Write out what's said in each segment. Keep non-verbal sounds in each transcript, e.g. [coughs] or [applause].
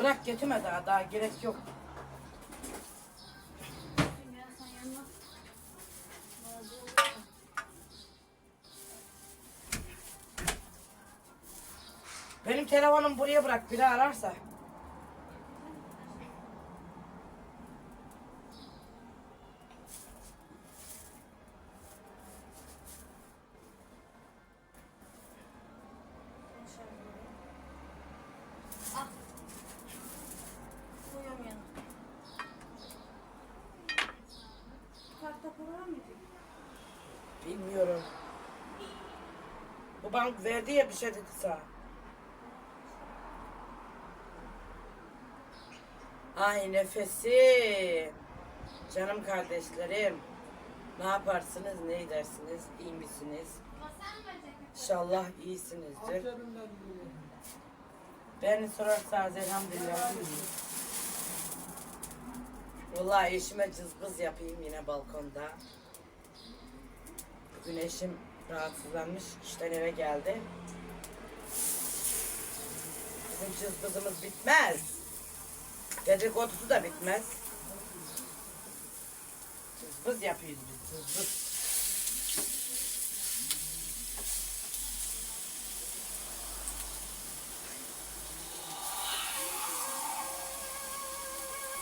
Bırak getirme daha daha gerek yok. Benim telefonumu buraya bırak biri ararsa. Al. Koyuyorum yanına. Kartta para mıydı? Bilmiyorum. Bu bank verdi ya bir şey dedi sana. Ay nefesim. Canım kardeşlerim. Ne yaparsınız, ne edersiniz, iyi misiniz? İnşallah iyisinizdir. Beni sorarsanız elhamdülillah iyiyim. Vallahi eşime cızbız yapayım yine balkonda. Bugün eşim rahatsızlanmış, işten eve geldi. Bizim cızbızımız bitmez. Dedikodusu da bitmez. Cızbız yapıyoruz biz, cızbız.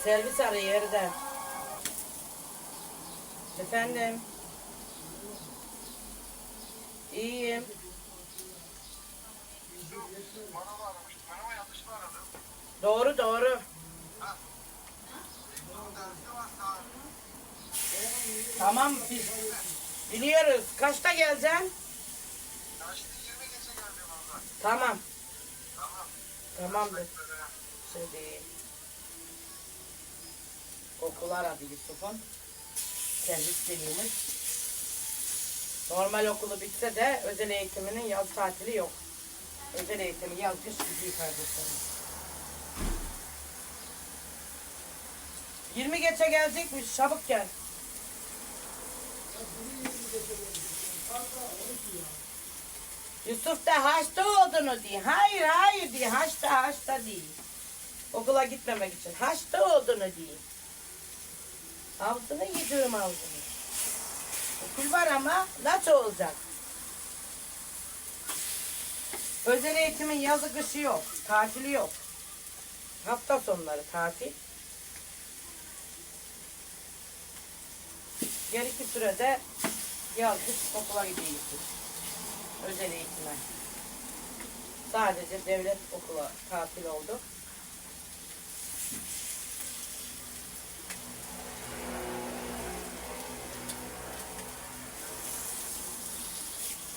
Servis arıyor yerden. Efendim. İyiyim. Doğru doğru. Tamam biz biliyoruz. Kaçta geleceksin? Kaçtı 20 geçe geldim abla. Tamam. Tamam. Tamamdır. Şey. Okul aradı Yusuf'un. Servis geliyormuş. Normal okulu bitse de özel eğitiminin yaz tatili yok. Özel eğitimi yaz kış gidiyor kardeşlerim. 20 geçe gelecekmiş. Çabuk gel. Yusuf da hasta olduğunu diyor. Hayır hayır diyor. Hasta hasta değil. Okula gitmemek için. Hasta olduğunu diyor. Ağzını yediğim ağzını. Okul var ama nasıl olacak? Özel eğitimin yazı kışı yok. Tatili yok. Hafta sonları tatil. Geriki sürede yaz okula gidiyorsun. Özel eğitime. Sadece devlet okula tatil oldu.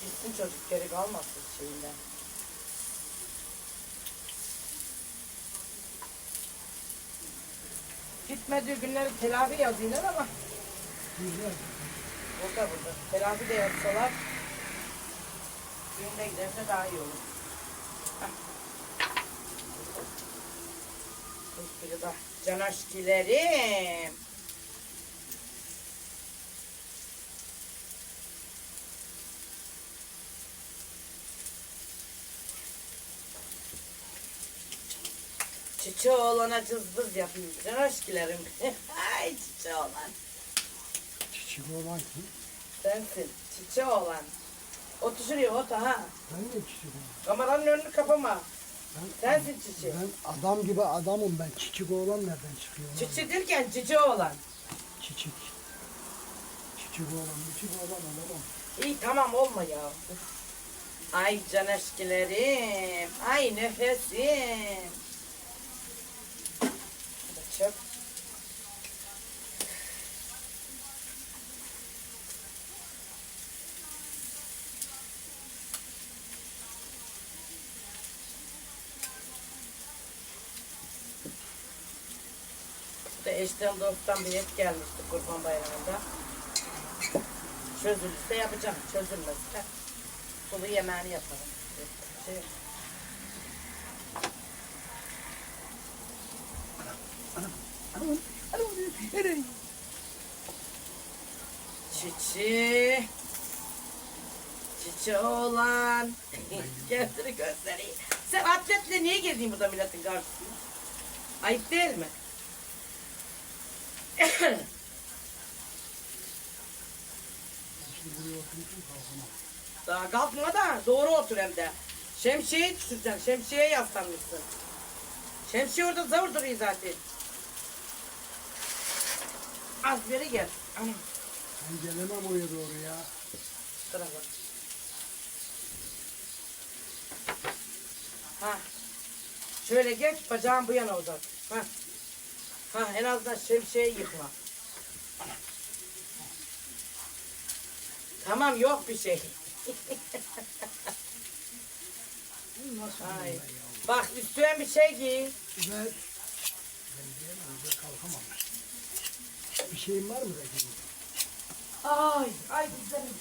Gitsin çocuk geri kalmasın şeyinden. Gitmediği günleri telafi yazıyorlar ama Güzel. burada burada. Telafi de yazsalar günde giderse daha iyi olur. Hah. Bir Çiçeği olana cızbız yapayım. Can aşkilerim. [laughs] Ay çiçeği olan. Çiçek olan kim? Sensin. Çiçeği olan. Otur şuraya otur ha. Ben de çiçek olan. Kameranın önünü kapama. Ben, Sensin çiçeği. ben adam gibi adamım ben. Çiçek olan nereden çıkıyor? lan? Çiçeği derken çiçeği olan. Çiçek. Çiçek olan, çiçek olan adamım. İyi tamam olma ya. Ay can aşkilerim. Ay nefesim. Bu da çöp. Eşten dosttan bir et gelmişti Kurban Bayramı'nda. Çözülürse yapacağım. Çözülmezse sulu yemeğini yaparım. Şey, Çiçi. Çiçi olan. Kendini [laughs] göstereyim. Sen atletle niye gezdin burada milletin karşısında? Ayıp değil mi? Şimdi buraya oturmuşum kalkamam. [coughs] Daha kalkma da doğru otur hem de. Şemsiyeyi düşüreceksin. Şemsiyeye yaslanmışsın. Şemsiye orada zor duruyor zaten. Az beri gel. Anam. Ben gelemem oraya doğru ya. Sıra bak. Ha. Şöyle geç bacağın bu yana uzat. Ha. Ha en azından şemsiyeyi yıkma. Tamam yok bir şey. Ay. Bak üstüne bir şey giy. Ben kalkamam. Bir şeyin var mı da? Ay, ay güzelim.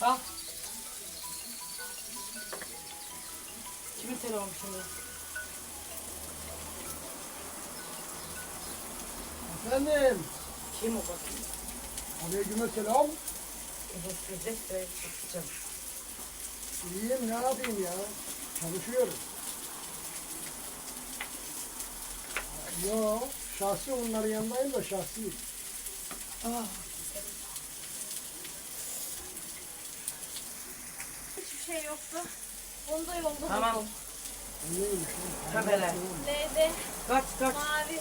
Bak. Şimdi? Efendim, Kim o bakayım? aleyküm selam. Gösterecek de çıkacağım. İyiyim, ne yapayım ya? Çalışıyorum. Yo, şahsi onların yanındayım da şahsi. Ah. Hiçbir şey yoktu. Onu da yolda Tamam. buldum. Kamera. L'de Kaç kaç. mavi.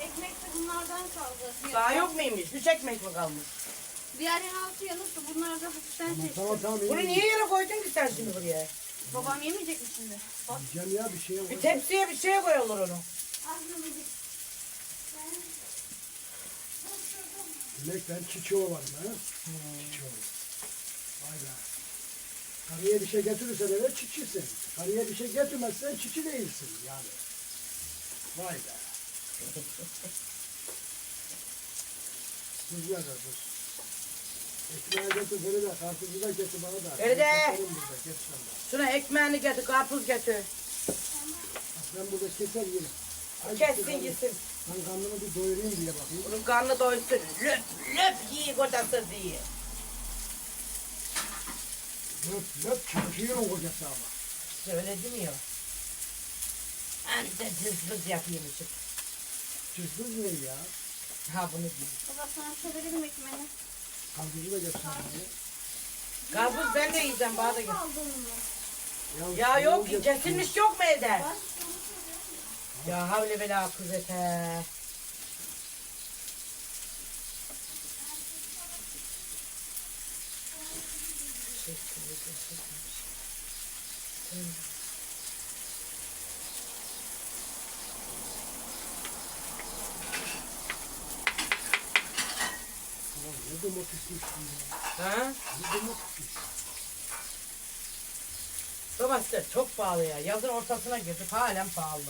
Ekmek de bunlardan kaldı. Daha yok muymuş? Üç ekmek mi kalmış? Diğerinin altı yanıktı. Bunlar da hafiften Tamam, seçti. tamam, tamam. Bunu niye yere koydun ki sen şimdi buraya? Babam yemeyecek mi şimdi? Bak. Yiyeceğim ya bir şey yok. Bir tepsiye bir şeye koyulur onu. Demek ben çiçeği varım ha. Çiçeği. Vay be. Karıya bir şey getirirsen eve çiçisin. Karıya bir şey getirmezsen çiçi değilsin yani. Vay be. Tuz ver de tuz. Ekmeği getir beni de karpuzu da getir bana da. Öyle de. Şuna ekmeğini getir, karpuz getir. Ben burada keser yerim. Ay, Kessin ben- gitsin. Ben karnımı bir doyurayım diye bakayım. Bunun karnı doysun. Löp löp yiyin kocası diye. Löp löp çalışıyor kocası ama. Öyle demiyor. Ben de cızbız yapıyormuşum. Cızbız ne ya? Ha bunu diyor. Baba sana söyledim ekmeğini. Karpuzu da bana. Karpuz ben de yiyeceğim bana da gel. Ya yok getir. kesilmiş yok mu evde? Ya havle bela kuzete. Ya? Ha? Ne domates? Domates çok pahalı ya. Yazın ortasına girdik halen pahalı.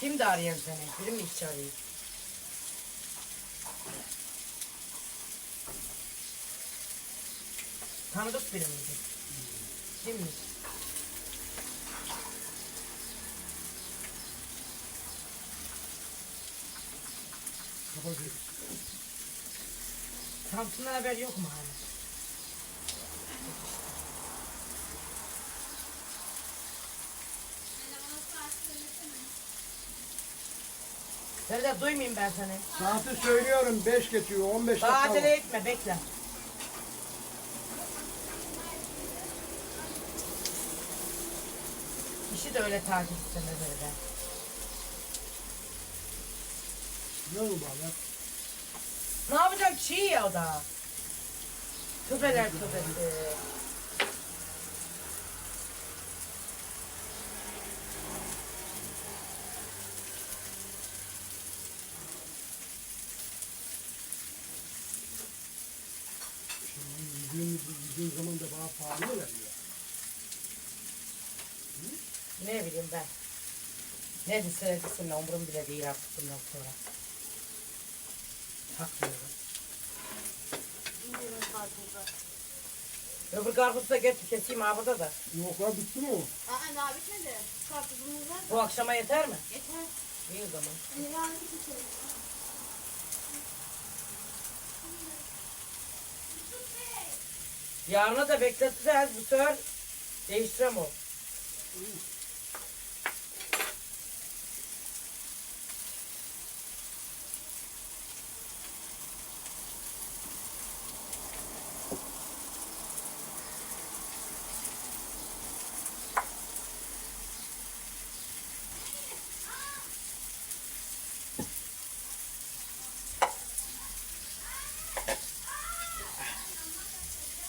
Kim de arayan seni? Biri mi iş arıyor? Tanıdık biri miydi? Kimmiş? Samsun'dan haber yok mu hala? Nerede duymayayım ben seni. Saati söylüyorum 5 geçiyor 15 Daha dakika acele var. etme bekle. İşi de öyle takip etsinler böyle. Ne oldu bana? Ne yapacağım çiğ ya o da. Tübeler tübesi. Şimdi yediğim, yediğim zaman da bana pahalı mı veriyor? Ne bileyim ben. Ne dese desin umurum bile değil artık bundan sonra. Takmıyorum. İndirin karpuzu. Öbür karpuzu da getir keseyim abi da da. Yok lan bitti mi o? Aa daha bitmedi. Karpuzumuz var. Bu akşama yeter mi? Yeter. İyi o zaman. Hani yarın geçelim. Yarına da bekleteceğiz. Bu sefer değiştirem o.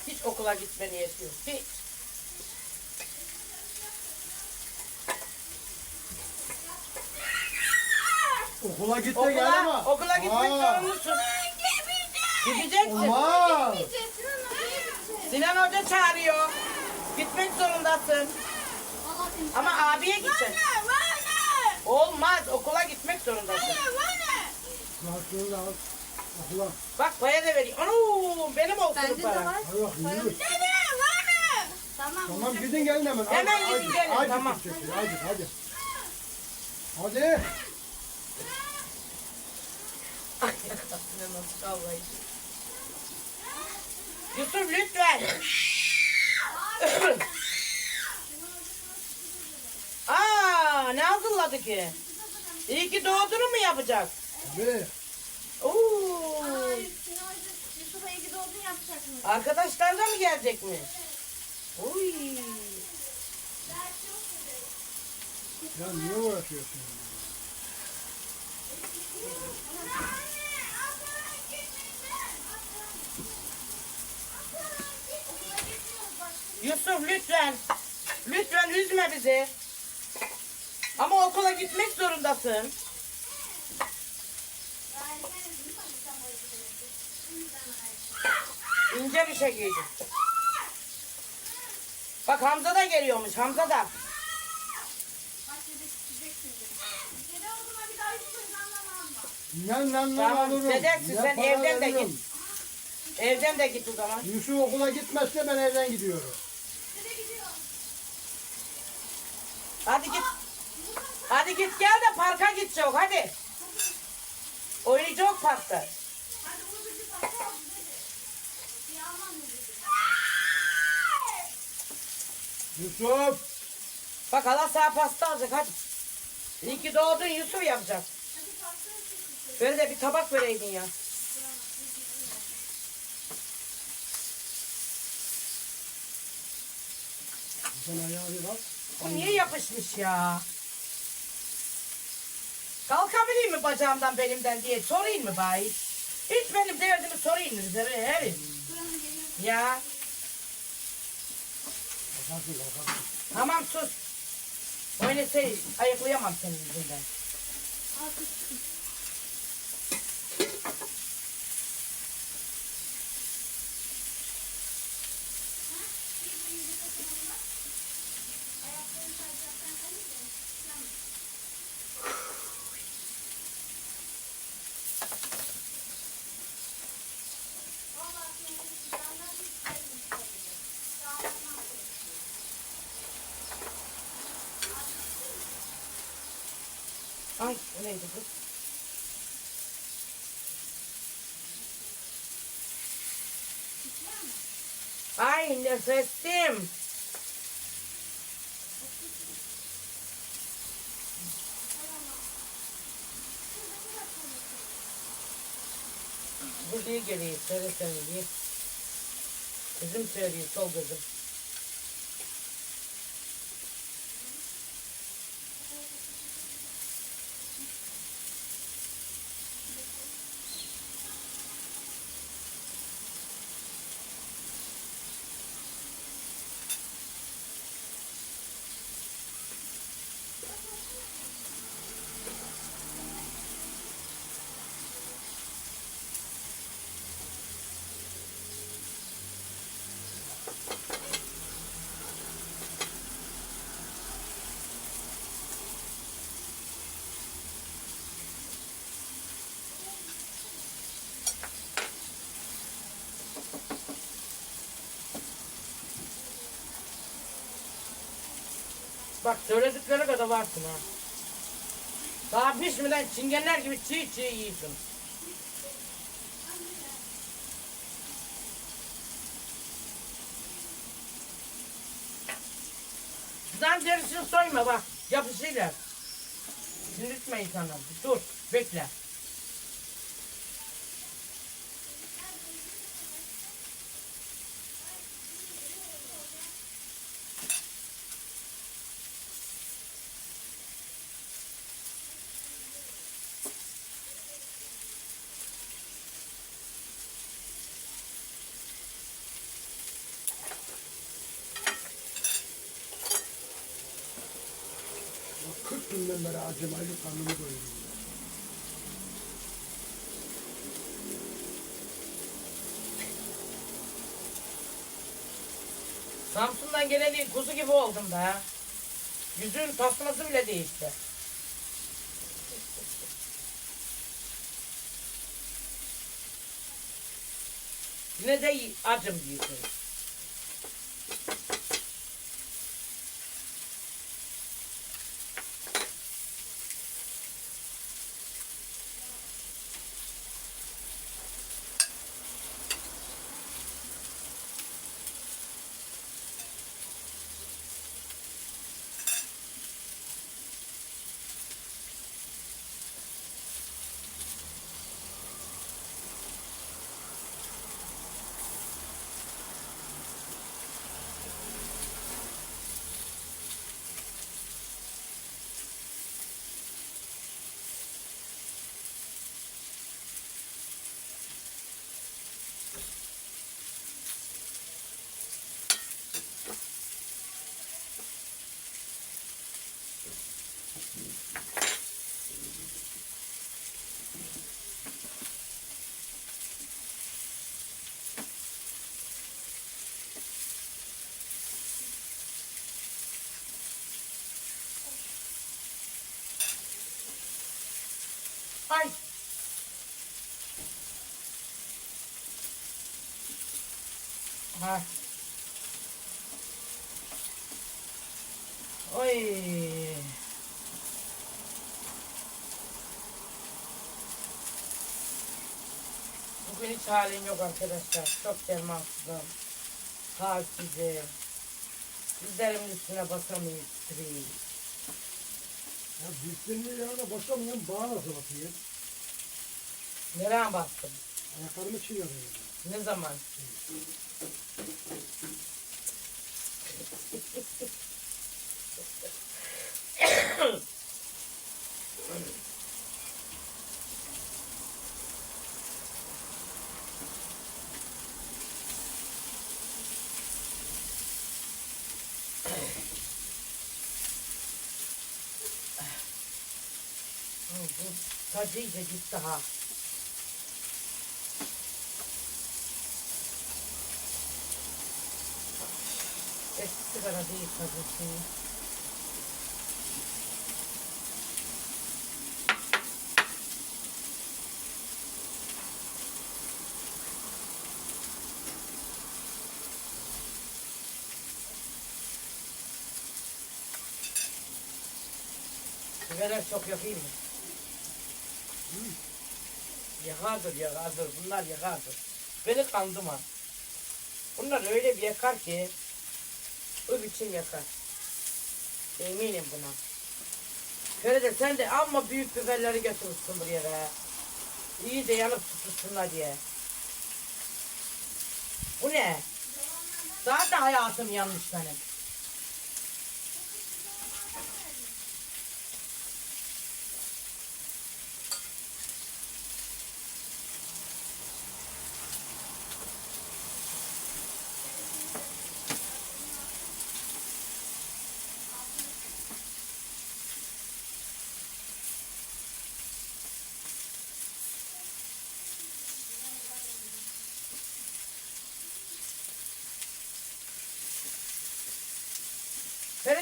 Hiç okula niyeti yok. Hiç. Okula git de gel ama. Okula, okula gitmek Aa, zorundasın. Gideceksin. Olmaz. Sinan Hoca çağırıyor. Gitmek zorundasın. Ama abiye gideceksin. Olmaz. Okula gitmek zorundasın. Karşılığı da al. Okula. Bak paya da vereyim. Ano, benim olsun Bende de para. var. Hadi bak yürü. Tamam. Tamam gidin gelin hemen. Hemen Hadi, gidin gelin, hadi, tamam. Hadi hadi hadi. Hadi. Ay, inanılmaz, vallahi. Yusuf lütfen. [clears throat] Aa, ne hazırladı ki? İyi ki doğdunu mu yapacak? Tabii. Oo. Ay, Yusuf'a iyi ki doğdun yapacak mı? Arkadaşlar da mı gelecekmiş? Uy. Ya niye uğraşıyorsun? Yusuf lütfen. Lütfen üzme bizi. Ama okula gitmek zorundasın. İnce bir şey giydim. Bak Hamza da geliyormuş. Hamza da. Dede o zaman bir daha Yusuf'un Ne lan ne Tamam, alırım. dedeksin, ne sen para evden de veririm. git. Evden de git o zaman. Yusuf okula gitmezse ben evden gidiyorum. Hadi git. Hadi git gel de parka gidecek hadi. Oynayacak parkta. Yusuf. Bak hala sağ pasta alacak hadi. İyi ki doğdun Yusuf yapacak. Böyle de bir tabak vereydin ya. Sen ayağı bir bak. Bu niye yapışmış ya? Kalkabilir mi bacağımdan belimden diye sorayım mı bari? Hiç benim derdimi sorayım mı bize be herif? Ya tamam sus. Öyle şey ayıklayamam senin yüzünden. Ay o neydi bu? Ay nefesim. Buraya geleyim. Söyle sen diye. Kızım söylüyor. Sol kızım. Bak söyledikleri kadar varsın ha. Daha pişmeden çingenler gibi çiğ çiğ yiyorsun. Sen derisini soyma bak. Yapışıyla. Diriltme insanı. Dur. Bekle. 40 günden beri acımayla karnımı doyuruyorum. Samsun'dan geleli kuzu gibi oldum be. Yüzün tasması bile değişti. Yine de acım diyorsun. Ay. Ha. Oy. Bugün hiç halim yok arkadaşlar. Çok dermansızım. Halsizim. Dizlerimin üstüne basamıyorum. Ya büyüklerini yağına basamıyorum, bağ nasıl atayım? Nereye bastım? Ayaklarımı çiğniyorum. Ne zaman? Hı, bu Tadı iyice gitti ha. Eskisi kadar değil tadı şimdi. Biberler çok yakayım mı? Yakardır yakardır. Bunlar yakardır. Beni kandıma. Bunlar öyle bir yakar ki o biçim yakar. Eminim buna. Feride sen de amma büyük biberleri götürmüşsün buraya be. İyi de yanıp tutuşsunlar diye. Bu ne? Zaten hayatım yanlış benim.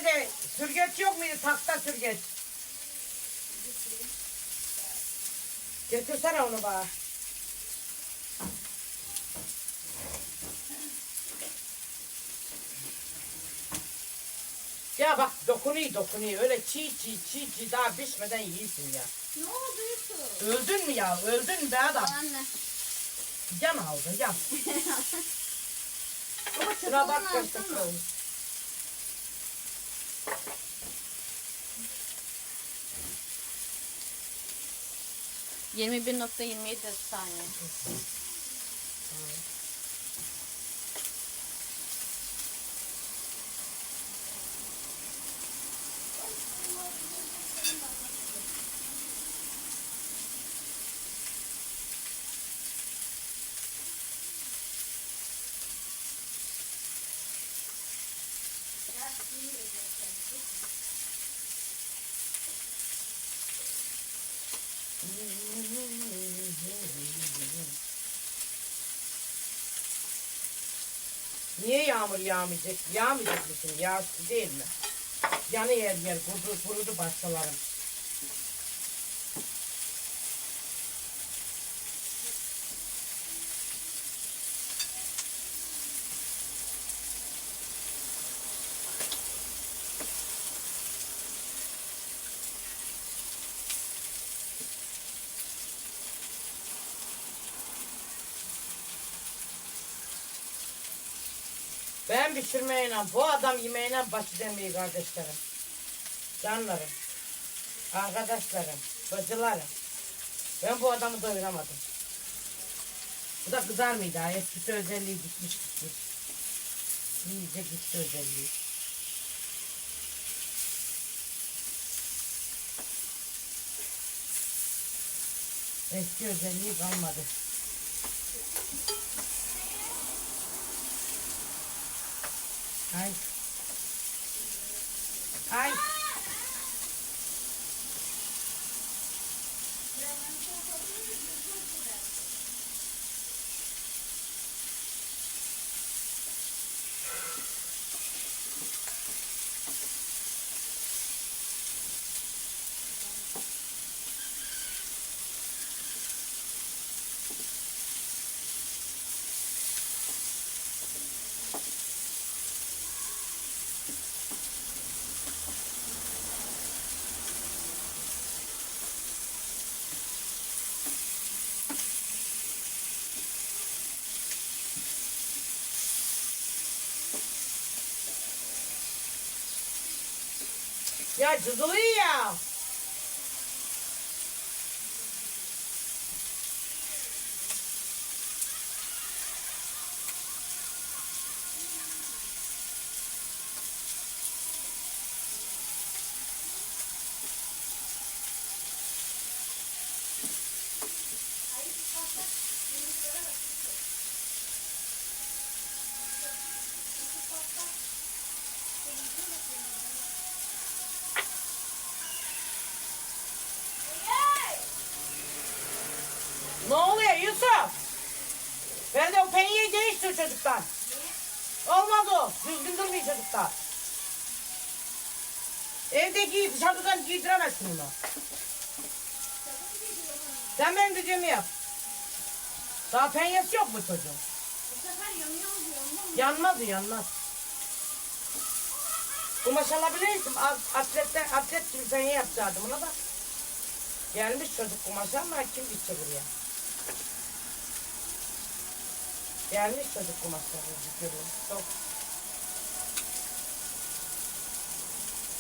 Nerede? Sürgeç yok muydu? Tahta sürgeç. Getirsene onu bana. Ya bak dokunuyor dokunuyor. Öyle çiğ çiğ çiğ çiğ daha pişmeden yiyorsun ya. Ne oldu Yusuf? Öldün mü ya? Öldün be adam. Anne. Can aldı can. [laughs] Ama Şuna bak kaçta. 21.27 saniye. Mm-hmm. Niye yağmur yağmayacak? Yağmayacak mısın? Yağsız değil mi? Yanı yer yer kurudu, kurudu başkalarım. Ben pişirmeyle, bu adam yemeğine başı demeyi kardeşlerim. Canlarım, arkadaşlarım, bacılarım. Ben bu adamı doyuramadım. Bu da kızar mıydı? Eskisi özelliği gitmiş gitmiş. İyice gitti özelliği. Eski özelliği kalmadı. Ay. Ay. Ya cızılıyor ya. Ne oluyor Yusuf? Ben de o değiştir çocuktan. Olmaz o. Düzgün durmuyor çocukta. Evde giy, dışarıdan giydiremezsin onu. Sen benim dediğimi yap. Daha penyesi yok mu çocuğun? Bu sefer yanıyor diyor. Yanmaz yanmaz. Kumaş alabilirsin. At- Atletten, atlet gibi penye yapacaktım ona da. Gelmiş çocuk kumaşı ama kim gidecek buraya? Gelmiş çocuk kumaşları görüyorum. Çok.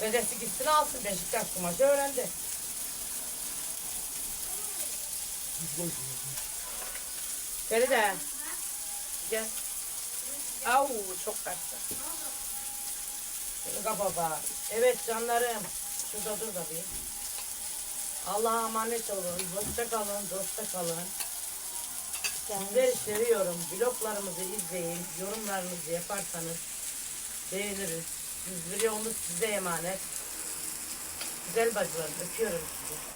Dedesi gitsin alsın Beşiktaş kumaşı öğrendi. Koysunuz. Feride. Gel. Au çok kaçtı. Kapaba. Evet canlarım. Şurada dur da bir. Allah'a emanet olun. Hoşça kalın, dostça kalın. Sizleri seviyorum. Bloglarımızı izleyin. Yorumlarınızı yaparsanız beğeniriz. Siz biliyorsunuz size emanet. Güzel bacılarım öpüyorum sizi.